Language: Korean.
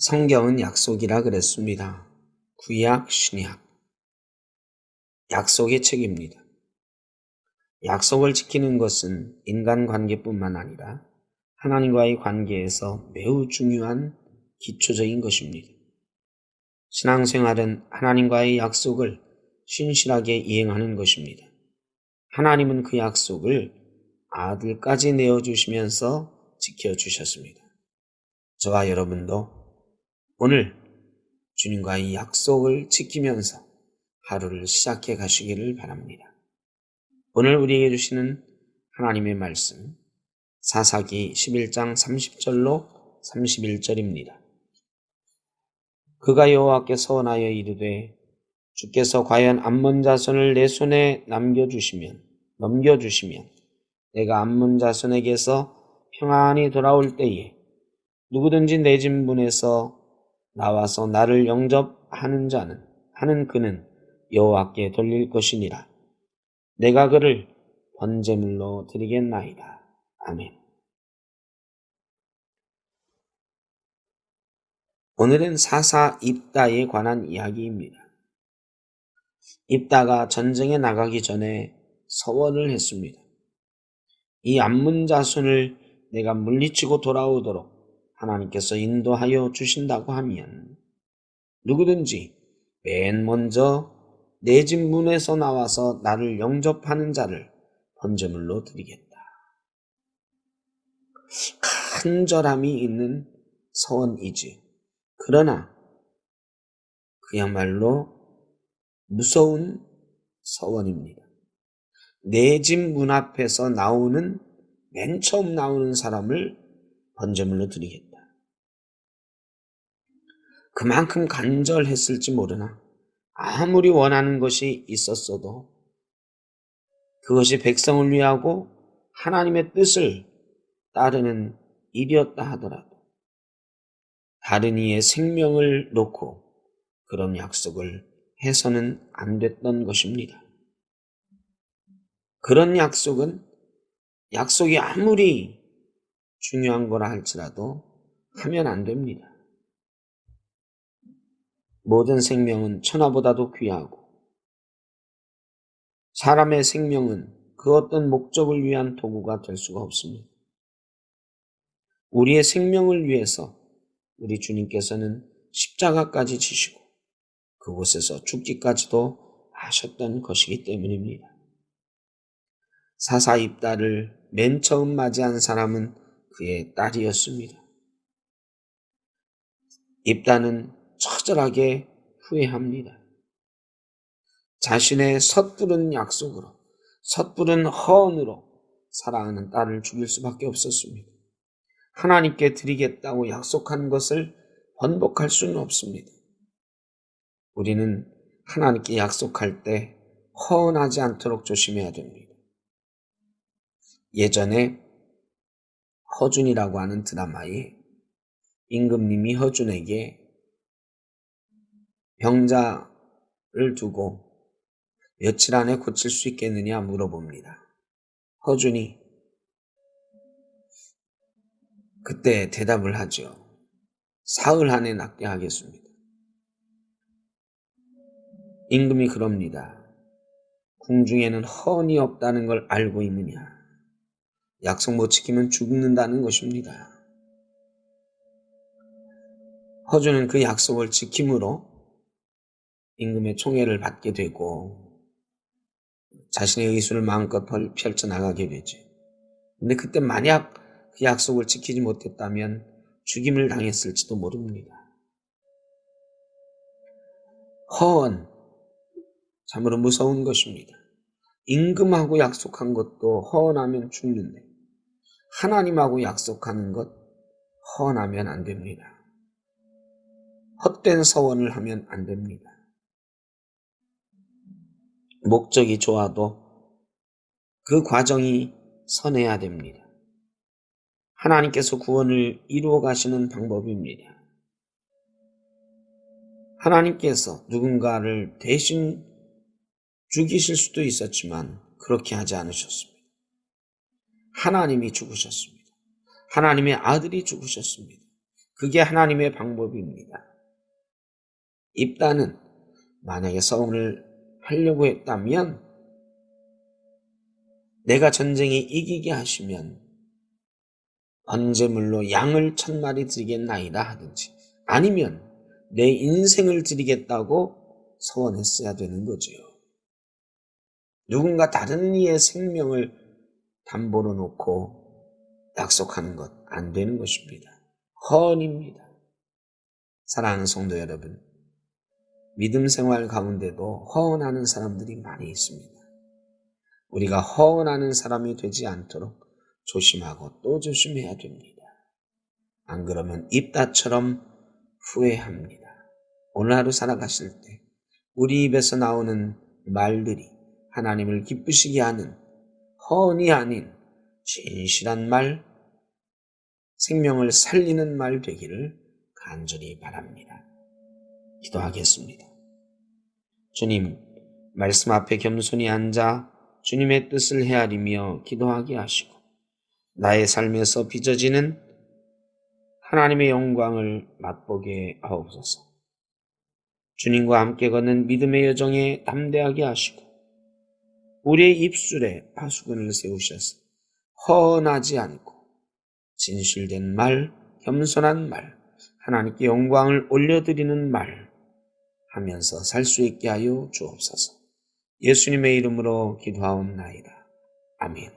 성경은 약속이라 그랬습니다. 구약, 신약. 약속의 책입니다. 약속을 지키는 것은 인간 관계뿐만 아니라 하나님과의 관계에서 매우 중요한 기초적인 것입니다. 신앙생활은 하나님과의 약속을 신실하게 이행하는 것입니다. 하나님은 그 약속을 아들까지 내어주시면서 지켜주셨습니다. 저와 여러분도 오늘 주님과의 약속을 지키면서 하루를 시작해 가시기를 바랍니다. 오늘 우리에게 주시는 하나님의 말씀 사사기 11장 30절로 31절입니다. 그가 여호와께 서 원하여 이르되 주께서 과연 암몬 자손을 내 손에 남겨 주시면 넘겨 주시면 내가 암몬 자손에게서 평안히 돌아올 때에 누구든지 내 진문에서 나와서 나를 영접하는 자는 하는 그는 여호와께 돌릴 것이니라. 내가 그를 번제물로 드리겠나이다. 아멘. 오늘은 사사 입다에 관한 이야기입니다. 입다가 전쟁에 나가기 전에 서원을 했습니다. 이 암문 자손을 내가 물리치고 돌아오도록 하나님께서 인도하여 주신다고 하면 누구든지 맨 먼저 내 집 문에서 나와서 나를 영접하는 자를 번제물로 드리겠다. 간절함이 있는 서원이지. 그러나 그야말로 무서운 서원입니다. 내 집 문 앞에서 나오는 맨 처음 나오는 사람을 번제물로 드리겠다. 그만큼 간절했을지 모르나 아무리 원하는 것이 있었어도 그것이 백성을 위하고 하나님의 뜻을 따르는 일이었다 하더라도 다른 이의 생명을 놓고 그런 약속을 해서는 안 됐던 것입니다. 그런 약속은 약속이 아무리 중요한 거라 할지라도 하면 안 됩니다. 모든 생명은 천하보다도 귀하고 사람의 생명은 그 어떤 목적을 위한 도구가 될 수가 없습니다. 우리의 생명을 위해서 우리 주님께서는 십자가까지 지시고 그곳에서 죽기까지도 하셨던 것이기 때문입니다. 사사 입다를 맨 처음 맞이한 사람은 그의 딸이었습니다. 입다는 처절하게 후회합니다. 자신의 섣부른 약속으로, 섣부른 허언으로 사랑하는 딸을 죽일 수밖에 없었습니다. 하나님께 드리겠다고 약속한 것을 번복할 수는 없습니다. 우리는 하나님께 약속할 때 허언하지 않도록 조심해야 됩니다. 예전에 허준이라고 하는 드라마에 임금님이 허준에게 병자를 두고 며칠 안에 고칠 수 있겠느냐 물어봅니다. 허준이 그때 대답을 하죠. 사흘 안에 낫게 하겠습니다. 임금이 그럽니다. 궁중에는 헌이 없다는 걸 알고 있느냐? 약속 못 지키면 죽는다는 것입니다. 허준은 그 약속을 지킴으로 임금의 총애를 받게 되고 자신의 의술을 마음껏 펼쳐나가게 되죠. 근데 그때 만약 그 약속을 지키지 못했다면 죽임을 당했을지도 모릅니다. 허언, 참으로 무서운 것입니다. 임금하고 약속한 것도 허언하면 죽는데 하나님하고 약속하는 것 허언하면 안 됩니다. 헛된 서원을 하면 안 됩니다. 목적이 좋아도 그 과정이 선해야 됩니다. 하나님께서 구원을 이루어 가시는 방법입니다. 하나님께서 누군가를 대신 죽이실 수도 있었지만 그렇게 하지 않으셨습니다. 하나님이 죽으셨습니다. 하나님의 아들이 죽으셨습니다. 그게 하나님의 방법입니다. 입다는 만약에 서운을 하려고 했다면 내가 전쟁에 이기게 하시면 언제물로 양을 천 마리 드리겠나이다 하든지 아니면 내 인생을 드리겠다고 서원했어야 되는 거지요. 누군가 다른 이의 생명을 담보로 놓고 약속하는 것 안 되는 것입니다. 헌입니다. 사랑하는 성도 여러분, 믿음 생활 가운데도 허언하는 사람들이 많이 있습니다. 우리가 허언하는 사람이 되지 않도록 조심하고 또 조심해야 됩니다. 안 그러면 입다처럼 후회합니다. 오늘 하루 살아가실 때 우리 입에서 나오는 말들이 하나님을 기쁘시게 하는 허언이 아닌 진실한 말, 생명을 살리는 말 되기를 간절히 바랍니다. 기도하겠습니다. 주님, 말씀 앞에 겸손히 앉아 주님의 뜻을 헤아리며 기도하게 하시고, 나의 삶에서 빚어지는 하나님의 영광을 맛보게 하옵소서. 주님과 함께 걷는 믿음의 여정에 담대하게 하시고, 우리의 입술에 파수꾼을 세우셔서 허언하지 않고 진실된 말, 겸손한 말, 하나님께 영광을 올려드리는 말 하면서 살 수 있게 하여 주옵소서. 예수님의 이름으로 기도하옵나이다. 아멘.